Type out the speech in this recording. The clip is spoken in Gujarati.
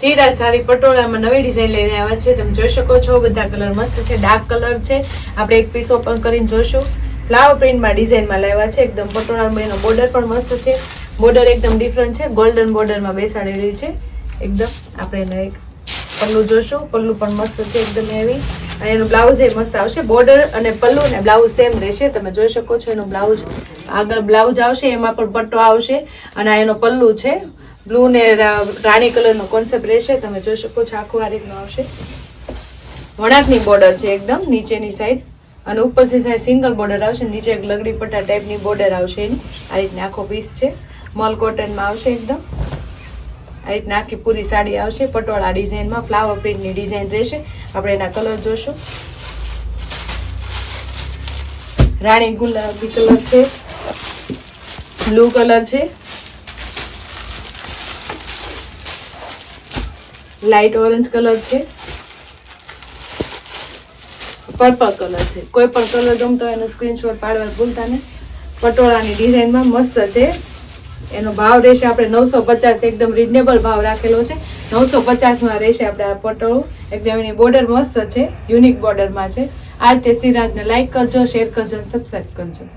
ચીરા સાડી પટોળામાં નવી ડિઝાઇન લઈને આવ્યા છે. તમે જોઈ શકો છો, બધા કલર મસ્ત છે ડાર્ક કલર છે. આપણે એક પીસ ઓપન કરીને જોશું. ફ્લાવર પ્રિન્ટમાં ડિઝાઇનમાં લાવ્યા છે. એકદમ પટોળામાં એનો બોર્ડર પણ મસ્ત છે. બોર્ડર એકદમ ડિફરન્ટ છે. ગોલ્ડન બોર્ડરમાં બેસાડેલી છે. એકદમ આપણે એને એક પલ્લું જોશું. પલ્લું પણ મસ્ત છે એકદમ એવી. અને એનું બ્લાઉઝ એ મસ્ત આવશે. બોર્ડર અને પલ્લુ અને બ્લાઉઝ સેમ રહેશે. તમે જોઈ શકો છો એનું બ્લાઉઝ આગળ બ્લાઉઝ આવશે, એમાં પણ પટ્ટો આવશે. અને આ એનો પલ્લુ છે. બ્લુ ને રાણી કલરનો કોન્સેપ્ટ રહેશે. તમે જોઈ શકો છો આખું આ રીતનું આવશે. વણાટની બોર્ડર છે એકદમ નીચેની સાઈડ અને ઉપરથી સાઈડ સિંગલ બોર્ડર આવશે. નીચે એક લગડી પટ્ટા ટાઈપની બોર્ડર આવશે એની. આ રીતના આખો પીસ છે. મલ કોટનમાં આવશે એકદમ. આ રીતના આખી પૂરી સાડી આવશે. પટોળા ડિઝાઇનમાં ફ્લાવર પ્રિન્ટની ડિઝાઇન રહેશે. આપણે એના કલર જોશું. રાણી ગુલાબી કલર છે. બ્લુ કલર છે. લાઇટ ઓરેન્જ કલર છે. પર્પલ કલર છે. કોઈ પણ કલર ગમતો એનો સ્ક્રીનશોટ પાડવા ભૂલતા ને પટોળાની ડિઝાઇનમાં મસ્ત છે. એનો ભાવ રહેશે આપણે નવસો પચાસ, એકદમ રિઝનેબલ ભાવ રાખેલો છે. નવસો પચાસમાં રહેશે આપણે આ પટોળું. એકદમ એની બોર્ડર મસ્ત છે. યુનિક બોર્ડરમાં છે. આ રીતે શ્રીરાજને લાઇક કરજો શેર કરજો સબસ્ક્રાઈબ કરજો.